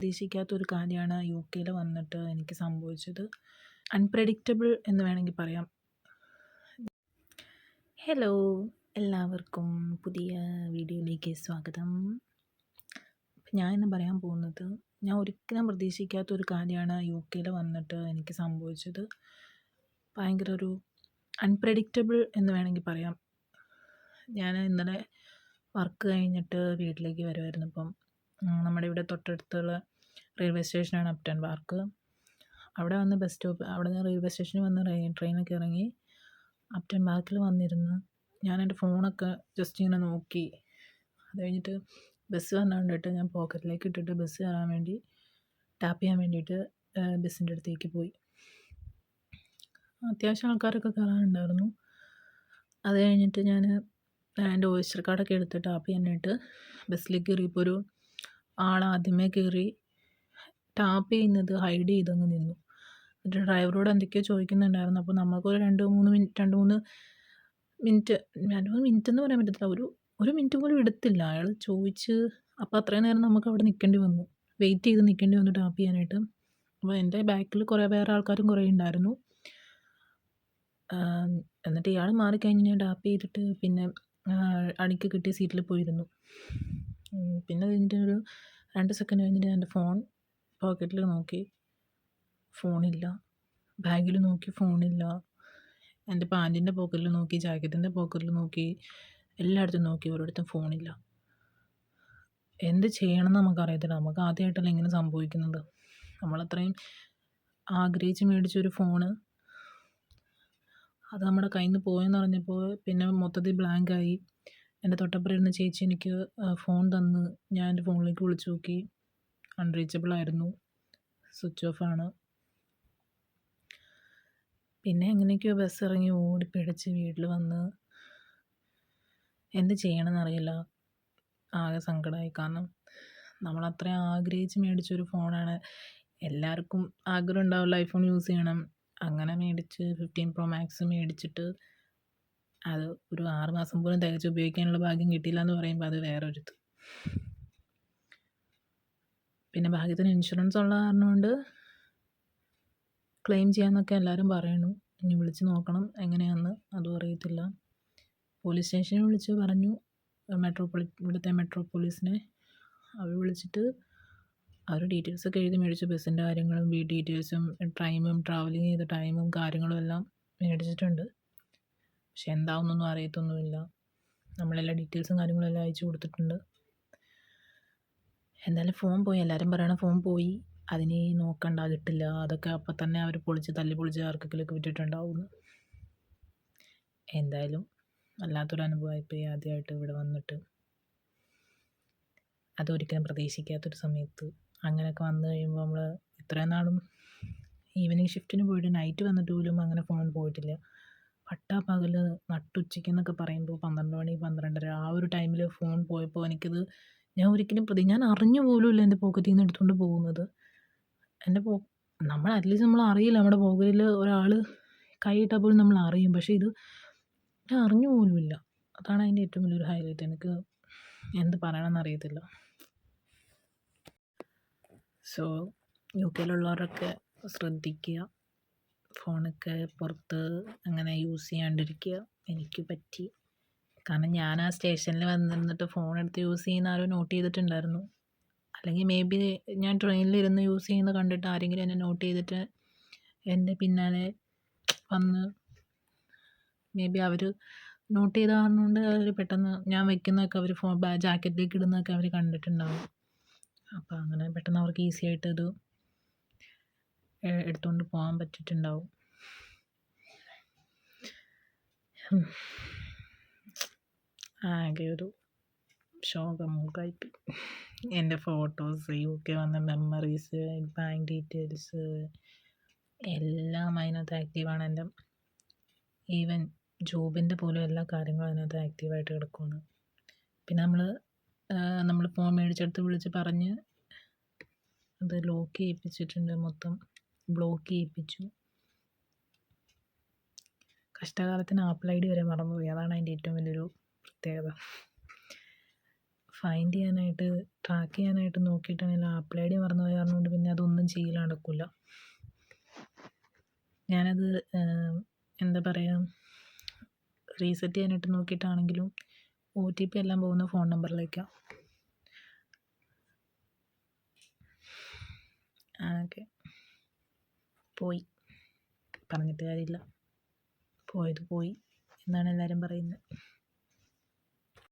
പ്രതീക്ഷിക്കാത്തൊരു കാര്യമാണ് യു കെയിൽ വന്നിട്ട് എനിക്ക് സംഭവിച്ചത്. അൺപ്രഡിക്റ്റബിൾ എന്ന് വേണമെങ്കിൽ പറയാം. ഹലോ എല്ലാവർക്കും പുതിയ വീഡിയോയിലേക്ക് സ്വാഗതം. ഞാൻ ഇന്ന് പറയാൻ പോകുന്നത് ഞാൻ ഒരിക്കലും പ്രതീക്ഷിക്കാത്തൊരു കാര്യമാണ് യു കെയിൽ വന്നിട്ട് എനിക്ക് സംഭവിച്ചത്. ഭയങ്കര ഒരു അൺപ്രഡിക്റ്റബിൾ എന്ന് വേണമെങ്കിൽ പറയാം. ഞാൻ ഇന്നലെ വർക്ക് കഴിഞ്ഞിട്ട് വീട്ടിലേക്ക് വരുമായിരുന്നു ഇപ്പം. നമ്മുടെ ഇവിടെ തൊട്ടടുത്തുള്ള റെയിൽവേ സ്റ്റേഷനാണ് അപ്റ്റൺ പാർക്ക്. അവിടെ വന്ന് ബസ് സ്റ്റോപ്പ് അവിടെ നിന്ന് റെയിൽവേ സ്റ്റേഷനിൽ വന്ന് ട്രെയിനൊക്കെ ഇറങ്ങി അപ്റ്റൺ പാർക്കിൽ വന്നിരുന്ന് ഞാൻ എന്റെ ഫോണൊക്കെ ജസ്റ്റ് ഇങ്ങനെ നോക്കി. അത് കഴിഞ്ഞിട്ട് ബസ് വന്നത് കണ്ടിട്ട് ഞാൻ പോക്കറ്റിലേക്ക് ഇട്ടിട്ട് ബസ് കയറാൻ വേണ്ടി ടാപ്പ് ചെയ്യാൻ വേണ്ടിയിട്ട് ബസ്സിന്റെ അടുത്തേക്ക് പോയി. അത്യാവശ്യം ആൾക്കാരൊക്കെ കയറാനുണ്ടായിരുന്നു. അത് കഴിഞ്ഞിട്ട് ഞാൻ എന്റെ ഓയിസ്റ്റർ കാർഡൊക്കെ എടുത്ത് ടാപ്പ് ചെയ്യാനായിട്ട് ബസ്സിലേക്ക് കയറിയപ്പോൾ ഒരു ആൾ ആദ്യമേ കയറി. ടാപ്പ് ചെയ്യുന്നത് ഹൈഡ് ചെയ്തങ്ങ് നിന്നു. എന്നിട്ട് ഡ്രൈവറോട് എന്തൊക്കെയോ ചോദിക്കുന്നുണ്ടായിരുന്നു. അപ്പോൾ നമുക്കൊരു രണ്ട് മൂന്ന് മിനിറ്റ് രണ്ട് മൂന്ന് മിനിറ്റ് രണ്ട് മൂന്ന് മിനിറ്റ് എന്ന് പറയാൻ പറ്റത്തില്ല. ഒരു ഒരു മിനിറ്റ് പോലും എടുത്തില്ല. അയാൾ ചോദിച്ച് അപ്പോൾ അത്രയും നേരം നമുക്ക് അവിടെ നിൽക്കേണ്ടി വന്നു. വെയിറ്റ് ചെയ്ത് നിൽക്കേണ്ടി വന്നു ടാപ്പ് ചെയ്യാനായിട്ട്. അപ്പോൾ എന്റെ ബാക്കിൽ കുറേ വേറെ ആൾക്കാരും കുറേ ഉണ്ടായിരുന്നു. എന്നിട്ട് ഇയാൾ മാറിക്കഴിഞ്ഞ് ഞാൻ ടാപ്പ് ചെയ്തിട്ട് പിന്നെ അണിക്ക് കിട്ടിയ സീറ്റിൽ പോയിരുന്നു. പിന്നെ കഴിഞ്ഞിട്ട് ഒരു രണ്ട് സെക്കൻഡ് കഴിഞ്ഞിട്ട് എന്റെ ഫോൺ പോക്കറ്റിൽ നോക്കി. ഫോണില്ല. ബാഗിൽ നോക്കി ഫോണില്ല. എന്റെ പാന്റിന്റെ പോക്കറ്റിൽ നോക്കി ജാക്കറ്റിന്റെ പോക്കറ്റിൽ നോക്കി എല്ലായിടത്തും നോക്കി ഒരിടത്തും ഫോണില്ല. എന്ത് ചെയ്യണമെന്ന് നമുക്കറിയത്തില്ല. നമുക്ക് ആദ്യമായിട്ടല്ല ഇങ്ങനെ സംഭവിക്കുന്നത്. നമ്മളത്രയും ആഗ്രഹിച്ച് മേടിച്ചൊരു ഫോണ്. അത് നമ്മുടെ കയ്യിൽ നിന്ന് പോയെന്ന് പറഞ്ഞപ്പോൾ പിന്നെ മൊത്തത്തിൽ ബ്ലാങ്കായി എന്റെ തൊട്ടപ്പുറം ഇരുന്ന ചേച്ചി എനിക്ക് ഫോൺ തന്ന്. ഞാൻ എന്റെ ഫോണിലേക്ക് വിളിച്ചു നോക്കി. അൺറീച്ചബിൾ ആയിരുന്നു. സ്വിച്ച് ഓഫ് ആണ്. പിന്നെ എങ്ങനെയൊക്കെയോ ബസ് ഇറങ്ങി ഓടി പിടിച്ച് വീട്ടിൽ വന്ന് എന്ത് ചെയ്യണമെന്നറിയില്ല ആകെ സങ്കടമായി കാരണം നമ്മൾ അത്രയും ആഗ്രഹിച്ച് മേടിച്ചൊരു ഫോണാണ് എല്ലാവർക്കും ആഗ്രഹം ഉണ്ടാവില്ല ഐഫോൺ യൂസ് ചെയ്യണം. അങ്ങനെ മേടിച്ച് ഫിഫ്റ്റീൻ പ്രോ മാക്സ് മേടിച്ചിട്ട് അത് ഒരു ആറ് മാസം പോലും തികച്ച് ഉപയോഗിക്കാനുള്ള ഭാഗ്യം കിട്ടിയില്ല എന്ന് പറയുമ്പോൾ അത് വേറൊരിത്. പിന്നെ ഭാഗ്യത്തിന് ഇൻഷുറൻസ് ഉള്ള കാരണം കൊണ്ട് ക്ലെയിം ചെയ്യാമെന്നൊക്കെ എല്ലാവരും പറയുന്നു. ഇനി വിളിച്ച് നോക്കണം എങ്ങനെയാണെന്ന് അതും അറിയത്തില്ല. പോലീസ് സ്റ്റേഷനിൽ വിളിച്ച് പറഞ്ഞു. മെട്രോപൊളി ഇവിടുത്തെ മെട്രോ പോലീസിനെ അവർ വിളിച്ചിട്ട് അവർ ഡീറ്റെയിൽസൊക്കെ എഴുതി മേടിച്ചു. ബസ്സിന്റെ കാര്യങ്ങളും വീ ഡീറ്റെയിൽസും ടൈമും ട്രാവലിംഗ് ചെയ്ത ടൈമും കാര്യങ്ങളും എല്ലാം മേടിച്ചിട്ടുണ്ട്. പക്ഷെ എന്താവുന്നൊന്നും അറിയത്തൊന്നുമില്ല. നമ്മളെല്ലാ ഡീറ്റെയിൽസും കാര്യങ്ങളും എല്ലാം അയച്ചു കൊടുത്തിട്ടുണ്ട്. എന്തായാലും ഫോൺ പോയി. എല്ലാവരും പറയണ ഫോൺ പോയി. അതിനെ നോക്കണ്ട കിട്ടില്ല. അതൊക്കെ അപ്പം തന്നെ അവർ പൊളിച്ച് തല്ലി പൊളിച്ച് ആർക്കെങ്കിലുമൊക്കെ വിട്ടിട്ടുണ്ടാവും എന്തായാലും വല്ലാത്തൊരു അനുഭവമായിപ്പോയി ആദ്യമായിട്ട് ഇവിടെ വന്നിട്ട്. അതൊരിക്കലും പ്രതീക്ഷിക്കാത്തൊരു സമയത്ത്. അങ്ങനെയൊക്കെ വന്നു കഴിയുമ്പോൾ നമ്മൾ ഇത്രയും നാളും ഈവനിങ് ഷിഫ്റ്റിന് പോയിട്ട് നൈറ്റ് വന്നിട്ട് പോലും അങ്ങനെ ഫോൺ പോയിട്ടില്ല. പട്ടാ പകൽ നട്ടുച്ചയ്ക്കെന്നൊക്കെ പറയുമ്പോൾ പന്ത്രണ്ട് മണി പന്ത്രണ്ടര ആ ഒരു ടൈമിൽ ഫോൺ പോയപ്പോൾ എനിക്കത് ഞാൻ ഒരിക്കലും പ്രതി ഞാൻ അറിഞ്ഞു പോലുമില്ല എന്റെ പോക്കറ്റിൽ നിന്ന് എടുത്തുകൊണ്ട് പോകുന്നത്. എന്റെ പോ നമ്മൾ അറ്റ്ലീസ്റ്റ് നമ്മൾ അറിയില്ല. നമ്മുടെ പോക്കറ്റിൽ ഒരാൾ കൈയിട്ടാൽ പോലും നമ്മൾ അറിയും. പക്ഷേ ഇത് ഞാൻ അറിഞ്ഞു പോലുമില്ല. അതാണ് അതിന്റെ ഏറ്റവും വലിയൊരു ഹൈലൈറ്റ് എനിക്ക് എന്ത് പറയണമെന്ന് അറിയത്തില്ല. സോ യു കെയിലുള്ളവരൊക്കെ ശ്രദ്ധിക്കുക. ഫോണൊക്കെ പുറത്ത് അങ്ങനെ യൂസ് ചെയ്യാണ്ടിരിക്കുക. എനിക്ക് പറ്റി. കാരണം ഞാൻ ആ സ്റ്റേഷനിൽ വന്നിരുന്നിട്ട് ഫോൺ എടുത്ത് യൂസ് ചെയ്യുന്ന ആരോ നോട്ട് ചെയ്തിട്ടുണ്ടായിരുന്നു. അല്ലെങ്കിൽ മേ ബി ഞാൻ ട്രെയിനിലിരുന്ന് യൂസ് ചെയ്യുന്നത് കണ്ടിട്ട് ആരെങ്കിലും എന്നെ നോട്ട് ചെയ്തിട്ട് എന്റെ പിന്നാലെ വന്ന് മേ ബി അവർ നോട്ട് ചെയ്ത കാരണമുണ്ട് അവർ പെട്ടെന്ന് ഞാൻ വെക്കുന്നതൊക്കെ അവർ ഫോൺ ജാക്കറ്റിലേക്ക് ഇടുന്നതൊക്കെ അവർ കണ്ടിട്ടുണ്ടാവും. അപ്പോൾ അങ്ങനെ പെട്ടെന്ന് അവർക്ക് ഈസി ആയിട്ട് ഇത് എടുത്തുകൊണ്ട് പോകാൻ പറ്റിയിട്ടുണ്ടാവും ആകെ ഒരു ശോകം ശോകമൂക്കായിപ്പോയി എന്റെ ഫോട്ടോസ് യു കെ വന്ന മെമ്മറീസ് ബാങ്ക് ഡീറ്റെയിൽസ് എല്ലാം അതിനകത്ത് ആക്റ്റീവാണ് എന്റെ ഈവൻ ജോബിന്റെ പോലും എല്ലാ കാര്യങ്ങളും അതിനകത്ത് ആക്റ്റീവായിട്ട് കിടക്കുകയാണ് പിന്നെ നമ്മൾ നമ്മൾ ഫോൺ മേടിച്ചെടുത്ത് വിളിച്ച് പറഞ്ഞ് അത് ലോക്ക് ചെയ്യിപ്പിച്ചിട്ടുണ്ട്. മൊത്തം ബ്ലോക്ക് ചെയ്യിപ്പിച്ചു. കഷ്ടകാലത്തിന് ആപ്പിൾ ഐ ഡി വരെ മറന്നുപോയി. അതാണ് അതിന്റെ ഏറ്റവും വലിയൊരു പ്രത്യേകത. ഫൈൻഡ് ചെയ്യാനായിട്ട് ട്രാക്ക് ചെയ്യാനായിട്ട് നോക്കിയിട്ടാണെങ്കിൽ ആപ്പിൾ ഐ ഡി മറന്നു പോയത് കാരണം കൊണ്ട് പിന്നെ അതൊന്നും ചെയ്യൽ നടക്കില്ല ഞാനത് എന്താ പറയുക റീസെറ്റ് ചെയ്യാനായിട്ട് നോക്കിയിട്ടാണെങ്കിലും ഒ ടി പി എല്ലാം പോകുന്ന ഫോൺ നമ്പറിലേക്കാണ് ഓക്കെ പോയി. പറഞ്ഞിട്ട് കാര്യമില്ല. പോയത് പോയി എന്നാണ് എല്ലാവരും പറയുന്നത്.